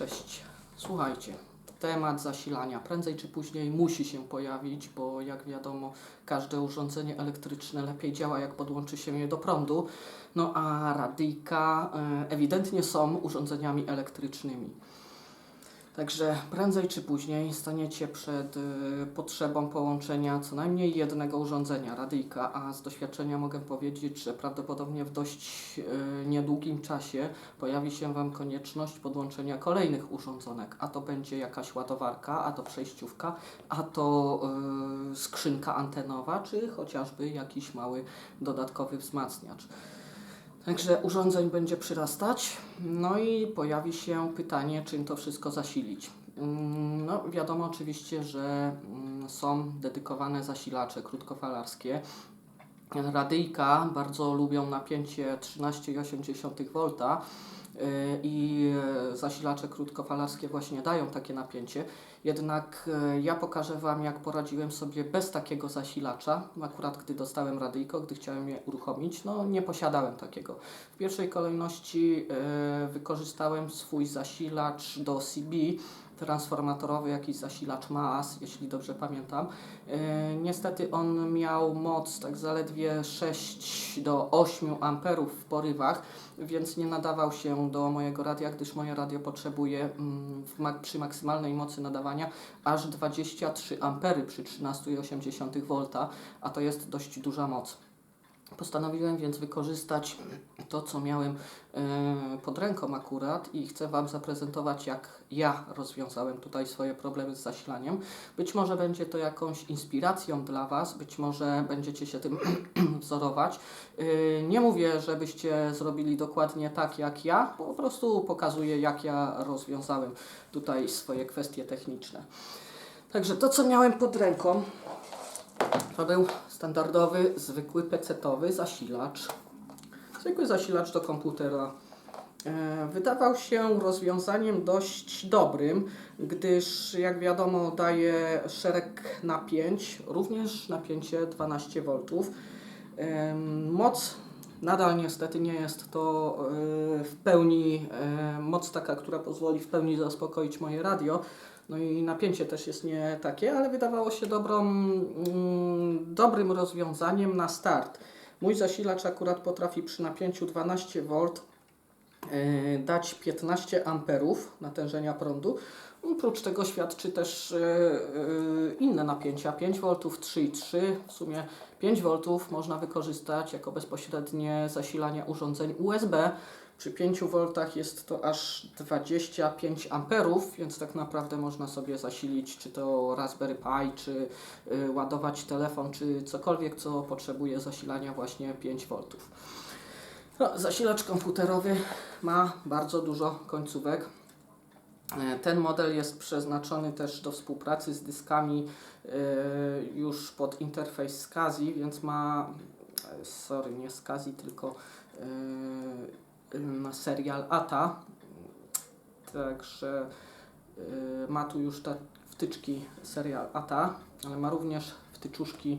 Cześć. Słuchajcie, temat zasilania prędzej czy później musi się pojawić, bo jak wiadomo, każde urządzenie elektryczne lepiej działa, jak podłączy się je do prądu. No a radyjka e, ewidentnie są urządzeniami elektrycznymi. Także prędzej czy później staniecie przed y, potrzebą połączenia co najmniej jednego urządzenia, radyjka, a z doświadczenia mogę powiedzieć, że prawdopodobnie w dość y, niedługim czasie pojawi się Wam konieczność podłączenia kolejnych urządzonek, a to będzie jakaś ładowarka, a to przejściówka, a to y, skrzynka antenowa, czy chociażby jakiś mały dodatkowy wzmacniacz. Także urządzeń będzie przyrastać, no i pojawi się pytanie, czym to wszystko zasilić. Mm, No, wiadomo oczywiście, że mm, są dedykowane zasilacze krótkofalarskie. Radyjka bardzo lubią napięcie 13,8 V i e, zasilacze krótkofalarskie właśnie dają takie napięcie. Jednak e, ja pokażę Wam, jak poradziłem sobie bez takiego zasilacza. Akurat gdy dostałem radyjko, gdy chciałem je uruchomić, no nie posiadałem takiego. W pierwszej kolejności e, wykorzystałem swój zasilacz do CB, transformatorowy, jakiś zasilacz MAAS, jeśli dobrze pamiętam. E, niestety on miał moc tak zaledwie 6 do 8 amperów w porywach, więc nie nadawał się do mojego radia, gdyż moje radio potrzebuje mm, przy maksymalnej mocy nadawania aż 23 ampery przy 13,8 V, a to jest dość duża moc. Postanowiłem więc wykorzystać to, co miałem e, pod ręką akurat i chcę Wam zaprezentować, jak ja rozwiązałem tutaj swoje problemy z zasilaniem. Być może będzie to jakąś inspiracją dla Was, być może będziecie się tym wzorować. E, Nie mówię, żebyście zrobili dokładnie tak jak ja, po prostu pokazuję, jak ja rozwiązałem tutaj swoje kwestie techniczne. Także to, co miałem pod ręką, to był standardowy, zwykły pecetowy zasilacz. Zwykły zasilacz do komputera. E, Wydawał się rozwiązaniem dość dobrym, gdyż jak wiadomo daje szereg napięć, również napięcie 12 V. Em, Moc nadal niestety nie jest to e, w pełni e, moc taka, która pozwoli w pełni zaspokoić moje radio. No i napięcie też jest nie takie, ale wydawało się dobrą, mm, dobrym rozwiązaniem na start. Mój zasilacz akurat potrafi przy napięciu 12 V e, dać 15 amperów natężenia prądu. Oprócz tego świadczy też e, e, inne napięcia 5 V, 3,3 w sumie 5 V można wykorzystać jako bezpośrednie zasilanie urządzeń USB. Przy 5 V jest to aż 25 amperów, więc tak naprawdę można sobie zasilić czy to Raspberry Pi, czy y, ładować telefon, czy cokolwiek, co potrzebuje zasilania właśnie 5 V. No, zasilacz komputerowy ma bardzo dużo końcówek. E, Ten model jest przeznaczony też do współpracy z dyskami e, już pod interfejs SCSI, więc ma, sorry, nie SCSI, tylko e, na serial ATA. Także e, ma tu już te wtyczki serial ATA, ale ma również wtyczuszki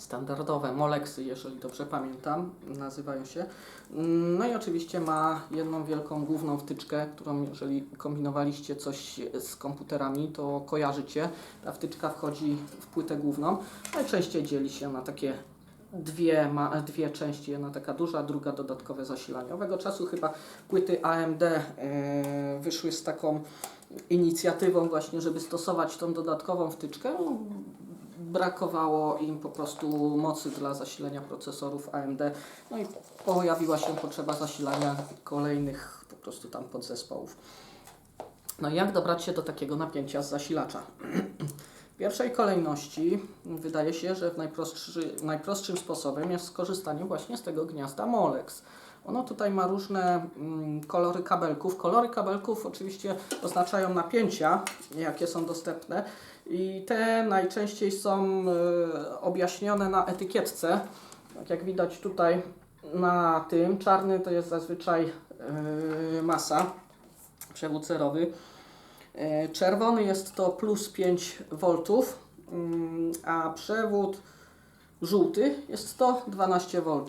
standardowe, Molexy, jeżeli dobrze pamiętam, nazywają się. Mm, No i oczywiście ma jedną wielką główną wtyczkę, którą jeżeli kombinowaliście coś z komputerami, to kojarzycie. Ta wtyczka wchodzi w płytę główną. Najczęściej dzieli się na takie dwie, ma, dwie części, jedna taka duża, druga dodatkowe zasilanie. Owego czasu chyba płyty AMD e, wyszły z taką inicjatywą właśnie, żeby stosować tą dodatkową wtyczkę. No, brakowało im po prostu mocy dla zasilania procesorów AMD. No i pojawiła się potrzeba zasilania kolejnych po prostu tam podzespołów. No i jak dobrać się do takiego napięcia z zasilacza? Pierwszej kolejności wydaje się, że w najprostszy, najprostszym sposobem jest skorzystanie właśnie z tego gniazda Molex. Ono tutaj ma różne mm, kolory kabelków. Kolory kabelków oczywiście oznaczają napięcia, jakie są dostępne i te najczęściej są y, objaśnione na etykietce. Tak jak widać tutaj na tym, czarny to jest zazwyczaj y, masa, przewód zerowy. E, Czerwony jest to plus 5 V, mm, a przewód żółty jest to 12 V.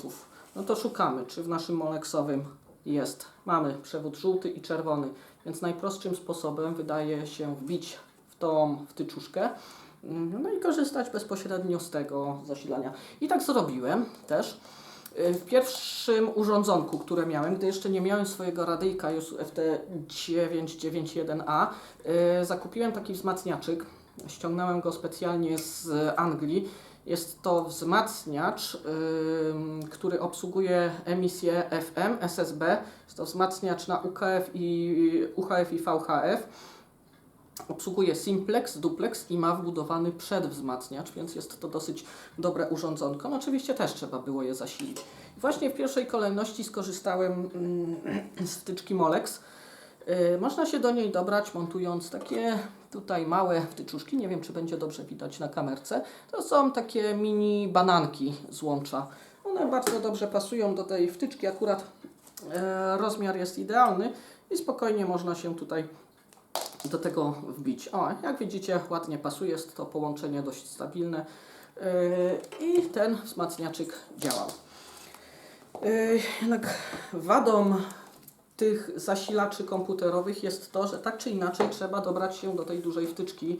No to szukamy, czy w naszym molexowym jest. Mamy przewód żółty i czerwony, więc najprostszym sposobem wydaje się wbić w tą wtyczuszkę mm, no i korzystać bezpośrednio z tego zasilania. I tak zrobiłem też. Y, W pierwszym urządzonku, które miałem, gdy jeszcze nie miałem swojego radyjka już FT991A, y, zakupiłem taki wzmacniaczyk. Ściągnąłem go specjalnie z Anglii. Jest to wzmacniacz, ym, który obsługuje emisję FM, SSB. Jest to wzmacniacz na UKF i, UHF i VHF. Obsługuje simplex, duplex i ma wbudowany przedwzmacniacz, więc jest to dosyć dobre urządzonko. No oczywiście też trzeba było je zasilić. Właśnie w pierwszej kolejności skorzystałem mm, z wtyczki Molex. Y, Można się do niej dobrać montując takie tutaj małe wtyczuszki. Nie wiem, czy będzie dobrze widać na kamerce. To są takie mini bananki z łącza. One bardzo dobrze pasują do tej wtyczki. Akurat e, rozmiar jest idealny i spokojnie można się tutaj do tego wbić. O, jak widzicie, ładnie pasuje, jest to połączenie dość stabilne yy, i ten wzmacniaczyk działał. Yy, Jednak wadą tych zasilaczy komputerowych jest to, że tak czy inaczej trzeba dobrać się do tej dużej wtyczki.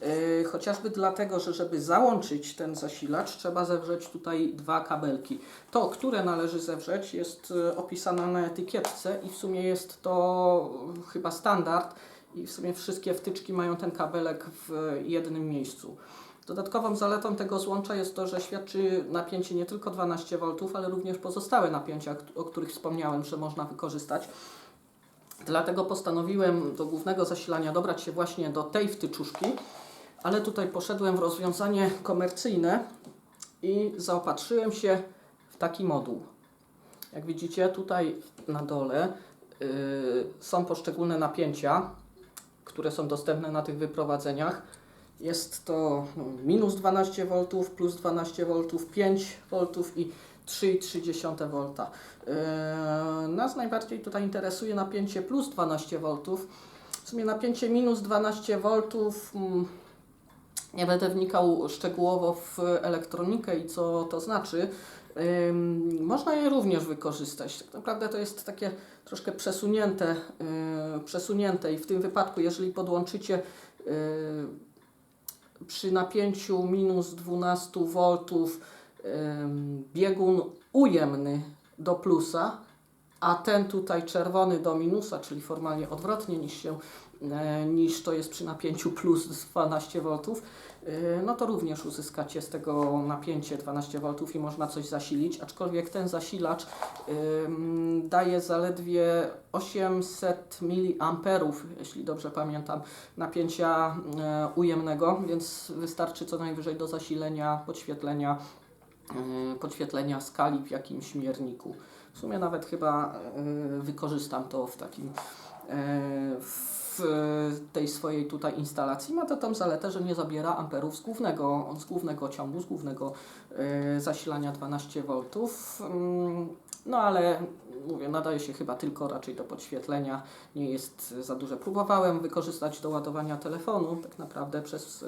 Yy, chociażby dlatego, że żeby załączyć ten zasilacz, trzeba zewrzeć tutaj dwa kabelki. To, które należy zewrzeć, jest opisane na etykietce i w sumie jest to chyba standard i w sumie wszystkie wtyczki mają ten kabelek w jednym miejscu. Dodatkową zaletą tego złącza jest to, że świadczy napięcie nie tylko 12 V, ale również pozostałe napięcia, o których wspomniałem, że można wykorzystać. Dlatego postanowiłem do głównego zasilania dobrać się właśnie do tej wtyczuszki, ale tutaj poszedłem w rozwiązanie komercyjne i zaopatrzyłem się w taki moduł. Jak widzicie, tutaj na dole yy, są poszczególne napięcia, które są dostępne na tych wyprowadzeniach. Jest to no, minus 12 V, plus 12 V, 5 V i 3,3 V. Yy, nas najbardziej tutaj interesuje napięcie plus 12 V. W sumie napięcie minus 12 V mm, nie będę wnikał szczegółowo w elektronikę i co to znaczy. Można je również wykorzystać. Tak naprawdę to jest takie troszkę przesunięte, yy, przesunięte i w tym wypadku, jeżeli podłączycie yy, przy napięciu minus 12 V biegun ujemny do plusa, a ten tutaj czerwony do minusa, czyli formalnie odwrotnie niż się e, niż to jest przy napięciu plus 12 V, no to również uzyskacie z tego napięcie 12 V i można coś zasilić, aczkolwiek ten zasilacz daje zaledwie 800 mA, jeśli dobrze pamiętam, napięcia e, ujemnego, więc wystarczy co najwyżej do zasilenia podświetlenia, e, podświetlenia skali w jakimś mierniku. W sumie nawet chyba wykorzystam to w takim e, w tej swojej tutaj instalacji. Ma to tam zaletę, że nie zabiera amperów z głównego, z głównego ciągu, z głównego e, zasilania 12 V. Mm, No ale mówię, nadaje się chyba tylko raczej do podświetlenia, nie jest za duże. Próbowałem wykorzystać do ładowania telefonu, tak naprawdę przez e,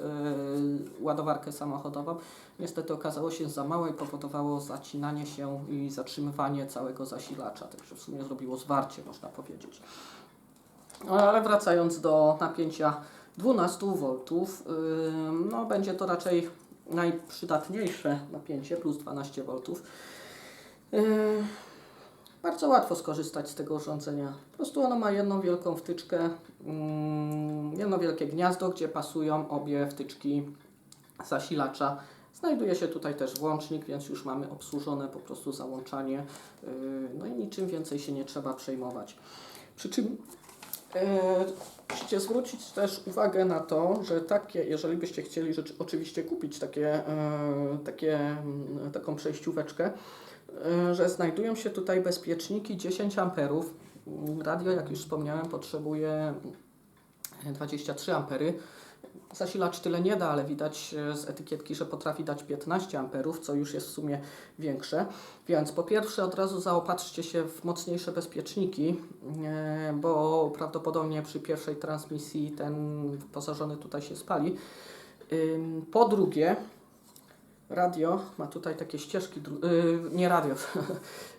ładowarkę samochodową. Niestety okazało się za małe i powodowało zacinanie się i zatrzymywanie całego zasilacza, także w sumie zrobiło zwarcie, można powiedzieć. No, ale wracając do napięcia 12 V, no będzie to raczej najprzydatniejsze napięcie plus 12 V. Bardzo łatwo skorzystać z tego urządzenia. Po prostu ono ma jedną wielką wtyczkę, jedno wielkie gniazdo, gdzie pasują obie wtyczki zasilacza. Znajduje się tutaj też włącznik, więc już mamy obsłużone po prostu załączanie. No i niczym więcej się nie trzeba przejmować. Przy czym musicie zwrócić też uwagę na to, że takie, jeżeli byście chcieli oczywiście kupić takie, e, takie, mm, taką przejścióweczkę, e, że znajdują się tutaj bezpieczniki 10 amperów. Radio, jak już wspomniałem, potrzebuje 23 ampery. Zasilacz tyle nie da, ale widać e, z etykietki, że potrafi dać 15 amperów, co już jest w sumie większe. Więc po pierwsze od razu zaopatrzcie się w mocniejsze bezpieczniki, e, bo prawdopodobnie przy pierwszej transmisji ten wyposażony tutaj się spali. Po drugie, Radio ma tutaj takie ścieżki, yy, nie radio,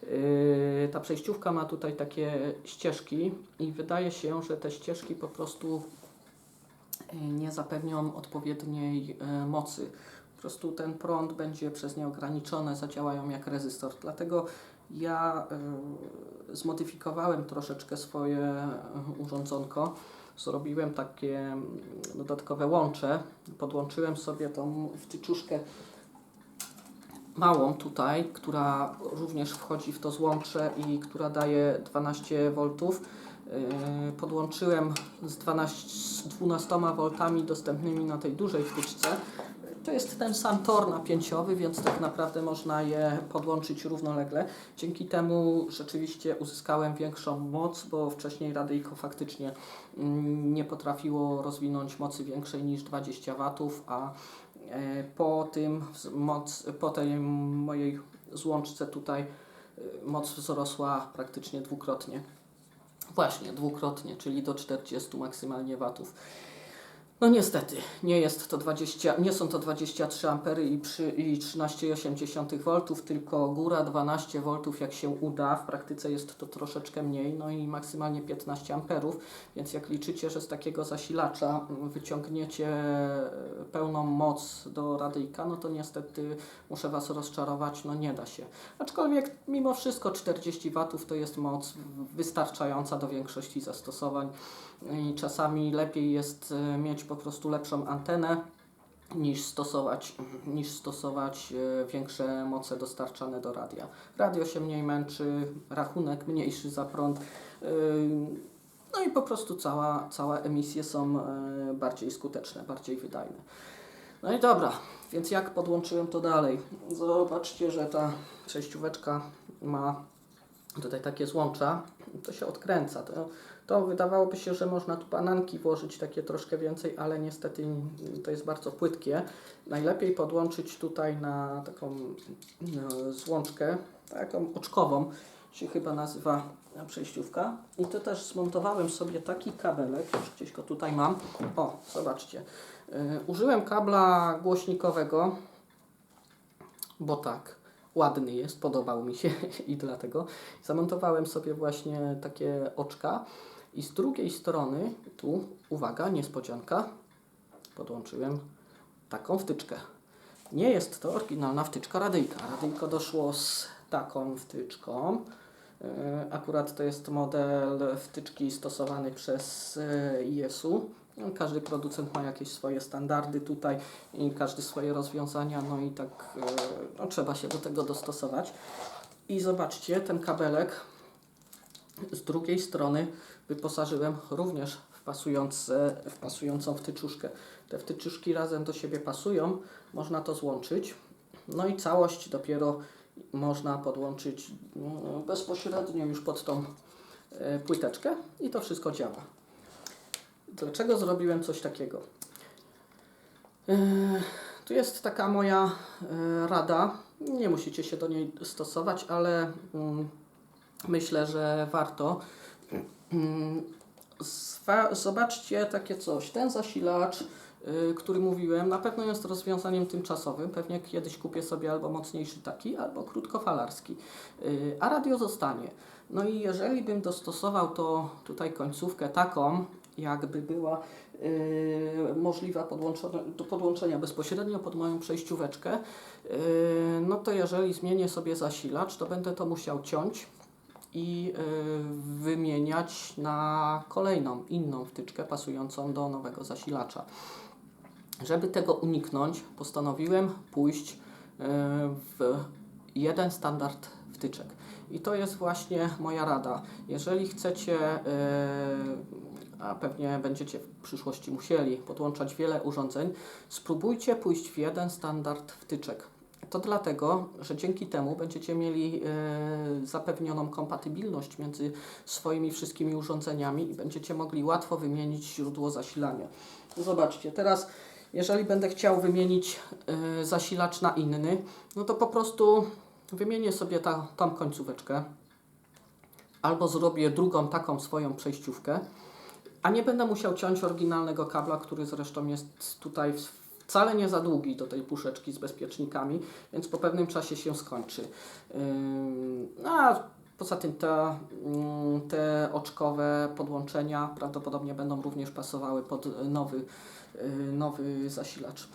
ta przejściówka ma tutaj takie ścieżki i wydaje się, że te ścieżki po prostu nie zapewnią odpowiedniej yy, mocy. Po prostu ten prąd będzie przez nie ograniczony, zadziałają jak rezystor. Dlatego ja yy, zmodyfikowałem troszeczkę swoje urządzonko. Zrobiłem takie mm, dodatkowe łącze. Podłączyłem sobie tą wtyczuszkę małą tutaj, która również wchodzi w to złącze i która daje 12 V. Yy, Podłączyłem z 12, z 12 V dostępnymi na tej dużej wtyczce. To jest ten sam tor napięciowy, więc tak naprawdę można je podłączyć równolegle. Dzięki temu rzeczywiście uzyskałem większą moc, bo wcześniej radyjko faktycznie mm, nie potrafiło rozwinąć mocy większej niż 20 W, a e, po tym moc, po tej mojej złączce tutaj e, moc wzrosła praktycznie dwukrotnie. Właśnie, dwukrotnie, czyli do 40 maksymalnie watów. No niestety, nie jest to 20, nie są to 23 ampery i, przy, i 13,8 V, tylko góra 12 V jak się uda. W praktyce jest to troszeczkę mniej, no i maksymalnie 15 amperów, więc jak liczycie, że z takiego zasilacza wyciągniecie pełną moc do radyjka, no to niestety muszę Was rozczarować, no nie da się. Aczkolwiek mimo wszystko 40 W to jest moc wystarczająca do większości zastosowań i czasami lepiej jest e, mieć po prostu lepszą antenę niż stosować, niż stosować e, większe moce dostarczane do radia. Radio się mniej męczy, rachunek mniejszy za prąd. e, No i po prostu cała, całe emisje są bardziej skuteczne, bardziej wydajne. No i dobra, więc jak podłączyłem to dalej? Zobaczcie, że ta przejścióweczka ma tutaj takie złącza, to się odkręca. To, to wydawałoby się, że można tu bananki włożyć takie troszkę więcej, ale niestety to jest bardzo płytkie. Najlepiej podłączyć tutaj na taką no, złączkę, taką oczkową, się chyba nazywa przejściówka. I to też zmontowałem sobie taki kabelek, już gdzieś go tutaj mam. O, zobaczcie. Yy, użyłem kabla głośnikowego, bo tak, ładny jest, podobał mi się i dlatego zamontowałem sobie właśnie takie oczka i z drugiej strony, tu, uwaga, niespodzianka, podłączyłem taką wtyczkę. Nie jest to oryginalna wtyczka radyjka. Radyjko doszło z taką wtyczką. Yy, Akurat to jest model wtyczki stosowany przez ISU. No, Każdy producent ma jakieś swoje standardy tutaj i każdy swoje rozwiązania, no i tak yy, no, trzeba się do tego dostosować. I zobaczcie, ten kabelek z drugiej strony wyposażyłem również w, pasujące, w pasującą wtyczuszkę. Te wtyczuszki razem do siebie pasują, można to złączyć. No i całość dopiero można podłączyć no, bezpośrednio już pod tą e, płyteczkę i to wszystko działa. Dlaczego zrobiłem coś takiego? E, Tu jest taka moja e, rada. Nie musicie się do niej stosować, ale mm, myślę, że warto. Mm, Zobaczcie takie coś. Ten zasilacz, y, który mówiłem, na pewno jest rozwiązaniem tymczasowym. Pewnie kiedyś kupię sobie albo mocniejszy taki, albo krótkofalarski. A radio zostanie. No i jeżeli bym dostosował to tutaj końcówkę taką, jakby była y, możliwa do podłączenia bezpośrednio pod moją przejścióweczkę, y, no to jeżeli zmienię sobie zasilacz, to będę to musiał ciąć i y, wymieniać na kolejną, inną wtyczkę pasującą do nowego zasilacza. Żeby tego uniknąć, postanowiłem pójść w jeden standard wtyczek. I to jest właśnie moja rada. Jeżeli chcecie, a pewnie będziecie w przyszłości musieli podłączać wiele urządzeń, spróbujcie pójść w jeden standard wtyczek. To dlatego, że dzięki temu będziecie mieli e, zapewnioną kompatybilność między swoimi wszystkimi urządzeniami i będziecie mogli łatwo wymienić źródło zasilania. Zobaczcie, teraz jeżeli będę chciał wymienić e, zasilacz na inny, no to po prostu wymienię sobie ta, tą końcóweczkę albo zrobię drugą taką swoją przejściówkę, a nie będę musiał ciąć oryginalnego kabla, który zresztą jest tutaj wcale nie za długi do tej puszeczki z bezpiecznikami, więc po pewnym czasie się skończy. No, a poza tym te, ym, te oczkowe podłączenia prawdopodobnie będą również pasowały pod nowy, y, nowy zasilacz.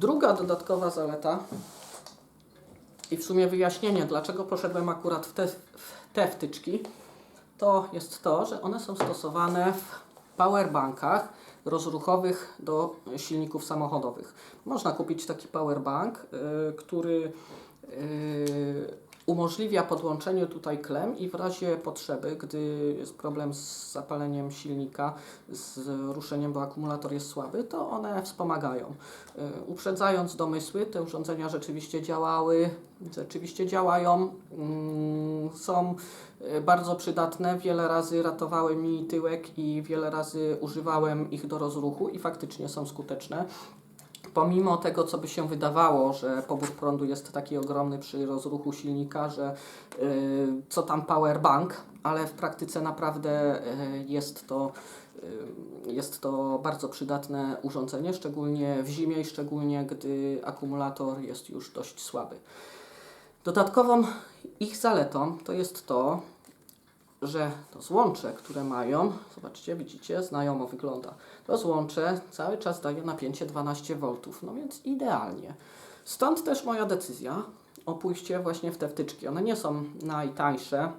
Druga dodatkowa zaleta i w sumie wyjaśnienie, dlaczego poszedłem akurat w te, w te wtyczki, to jest to, że one są stosowane w powerbankach rozruchowych do silników samochodowych. Można kupić taki powerbank, y, który y, umożliwia podłączenie tutaj klem i w razie potrzeby, gdy jest problem z zapaleniem silnika, z ruszeniem, bo akumulator jest słaby, to one wspomagają. Y, Uprzedzając domysły, te urządzenia rzeczywiście działały, rzeczywiście działają, mm, są y, bardzo przydatne. Wiele razy ratowały mi tyłek i wiele razy używałem ich do rozruchu i faktycznie są skuteczne. Pomimo tego, co by się wydawało, że pobór prądu jest taki ogromny przy rozruchu silnika, że y, co tam powerbank, ale w praktyce naprawdę y, jest to y, jest to bardzo przydatne urządzenie, szczególnie w zimie i szczególnie gdy akumulator jest już dość słaby. Dodatkową ich zaletą to jest to, że to złącze, które mają, zobaczcie, widzicie, znajomo wygląda. To złącze cały czas daje napięcie 12 V, no więc idealnie. Stąd też moja decyzja o pójście właśnie w te wtyczki. One nie są najtańsze.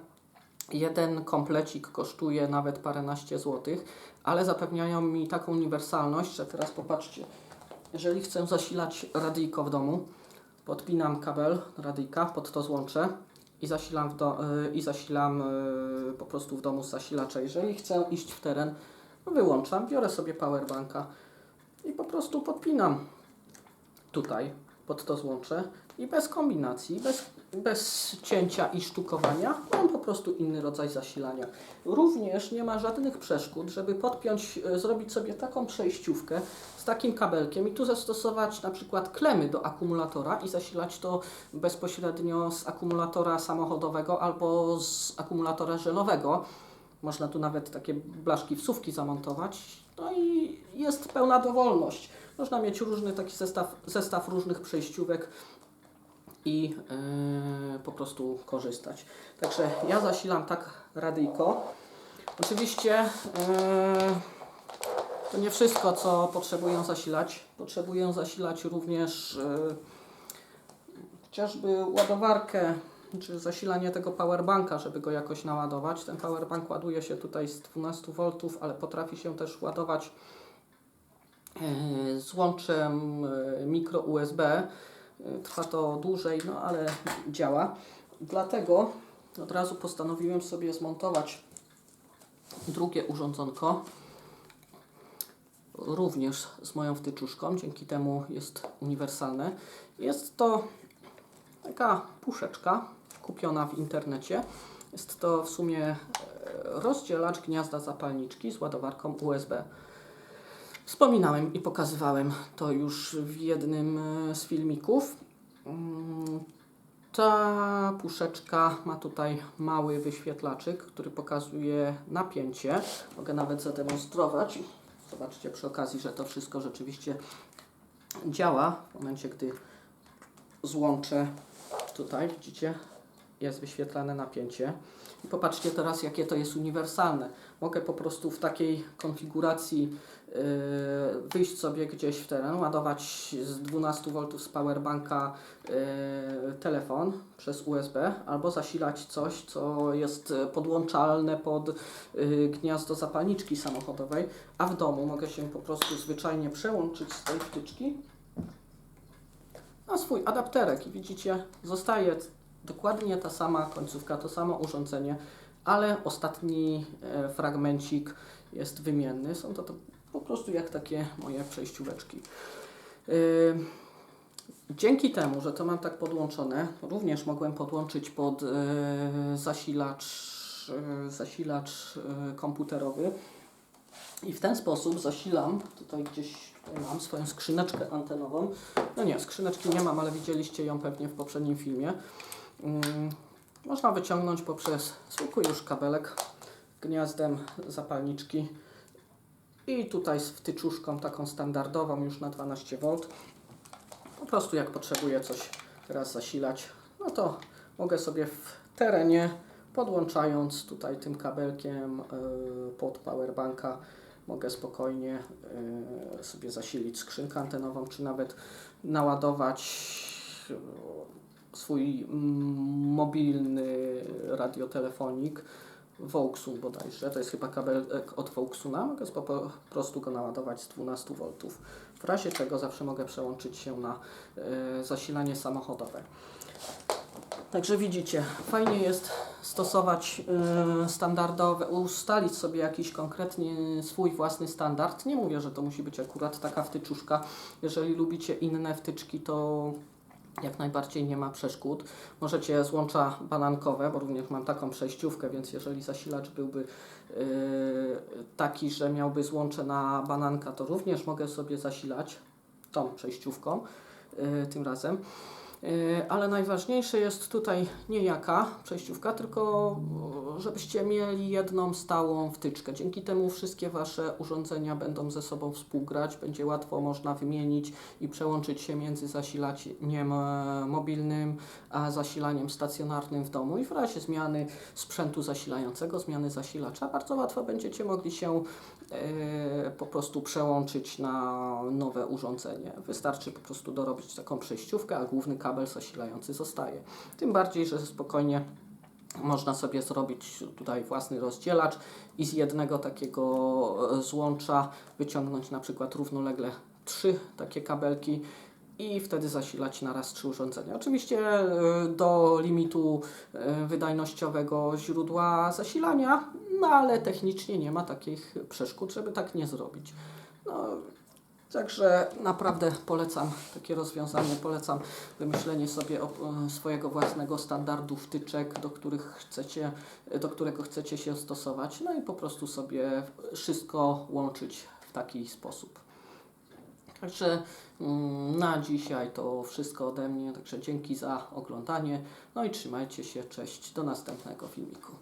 Jeden komplecik kosztuje nawet paręnaście złotych, ale zapewniają mi taką uniwersalność, że teraz popatrzcie, jeżeli chcę zasilać radyjko w domu, podpinam kabel radyjka pod to złącze i zasilam, w do, y, i zasilam y, po prostu w domu z zasilacza. Jeżeli chcę iść w teren, no wyłączam, biorę sobie powerbanka i po prostu podpinam tutaj pod to złącze i bez kombinacji, bez, bez cięcia i sztukowania mam po prostu inny rodzaj zasilania. Również nie ma żadnych przeszkód, żeby podpiąć, e, zrobić sobie taką przejściówkę z takim kabelkiem i tu zastosować na przykład klemy do akumulatora i zasilać to bezpośrednio z akumulatora samochodowego albo z akumulatora żelowego. Można tu nawet takie blaszki wsówki zamontować. No i jest pełna dowolność. Można mieć różny taki zestaw, zestaw różnych przejściówek i yy, po prostu korzystać. Także ja zasilam tak radyjko. Oczywiście yy, to nie wszystko, co potrzebuję zasilać. Potrzebuję zasilać również yy, chociażby ładowarkę czy zasilanie tego powerbanka, żeby go jakoś naładować. Ten powerbank ładuje się tutaj z 12 V, ale potrafi się też ładować e, z łączem e, mikro USB. Trwa to dłużej, no ale działa. Dlatego od razu postanowiłem sobie zmontować drugie urządzonko. Również z moją wtyczuszką, dzięki temu jest uniwersalne. Jest to taka puszeczka kupiona w internecie. Jest to w sumie e, rozdzielacz gniazda zapalniczki z ładowarką USB. Wspominałem i pokazywałem to już w jednym e, z filmików. Mm, Ta puszeczka ma tutaj mały wyświetlaczyk, który pokazuje napięcie. Mogę nawet zademonstrować. Zobaczcie przy okazji, że to wszystko rzeczywiście działa w momencie, gdy złączę tutaj, widzicie, jest wyświetlane napięcie. I popatrzcie teraz, jakie to jest uniwersalne. Mogę po prostu w takiej konfiguracji yy, wyjść sobie gdzieś w teren, ładować z 12 V z powerbanka yy, telefon przez USB, albo zasilać coś, co jest podłączalne pod yy, gniazdo zapalniczki samochodowej, a w domu mogę się po prostu zwyczajnie przełączyć z tej wtyczki na swój adapterek i widzicie, zostaje dokładnie ta sama końcówka, to samo urządzenie, ale ostatni e, fragmencik jest wymienny. Są to, to po prostu jak takie moje przejścióweczki. Yy, Dzięki temu, że to mam tak podłączone, również mogłem podłączyć pod e, zasilacz, e, zasilacz e, komputerowy i w ten sposób zasilam, tutaj gdzieś tutaj mam swoją skrzyneczkę antenową. No nie, skrzyneczki nie mam, ale widzieliście ją pewnie w poprzednim filmie. Mm, Można wyciągnąć poprzez zwykły już kabelek gniazdem zapalniczki I tutaj z wtyczuszką taką standardową już na 12V. Po prostu jak potrzebuję coś teraz zasilać, no to mogę sobie w terenie podłączając tutaj tym kabelkiem y, pod powerbanka mogę spokojnie y, sobie zasilić skrzynkę antenową, czy nawet naładować swój mm, mobilny radiotelefonik Vauxun bodajże, to jest chyba kabelek od Vauxuna, mogę po prostu go naładować z 12 V. W razie czego zawsze mogę przełączyć się na y, zasilanie samochodowe. Także widzicie, fajnie jest stosować y, standardowe, ustalić sobie jakiś konkretnie swój własny standard. Nie mówię, że to musi być akurat taka wtyczuszka. Jeżeli lubicie inne wtyczki, to jak najbardziej nie ma przeszkód. Możecie złącza banankowe, bo również mam taką przejściówkę, więc jeżeli zasilacz byłby yy, taki, że miałby złącze na bananka, to również mogę sobie zasilać tą przejściówką yy, tym razem. Yy, Ale najważniejsze jest tutaj nie jaka przejściówka, tylko yy, żebyście mieli jedną stałą wtyczkę. Dzięki temu wszystkie Wasze urządzenia będą ze sobą współgrać, będzie łatwo można wymienić i przełączyć się między zasilaniem e, mobilnym a zasilaniem stacjonarnym w domu i w razie zmiany sprzętu zasilającego, zmiany zasilacza, bardzo łatwo będziecie mogli się e, po prostu przełączyć na nowe urządzenie. Wystarczy po prostu dorobić taką przejściówkę, a główny kabel zasilający zostaje. Tym bardziej, że spokojnie można sobie zrobić tutaj własny rozdzielacz i z jednego takiego e, złącza wyciągnąć na przykład równolegle trzy takie kabelki i wtedy zasilać na raz trzy urządzenia. Oczywiście e, do limitu e, wydajnościowego źródła zasilania, no ale technicznie nie ma takich przeszkód, żeby tak nie zrobić. No, Także naprawdę polecam takie rozwiązanie, polecam wymyślenie sobie e, swojego własnego standardu wtyczek, do, których chcecie, do którego chcecie się stosować, no i po prostu sobie wszystko łączyć w taki sposób. Także mm, na dzisiaj to wszystko ode mnie, także dzięki za oglądanie, no i trzymajcie się, cześć, do następnego filmiku.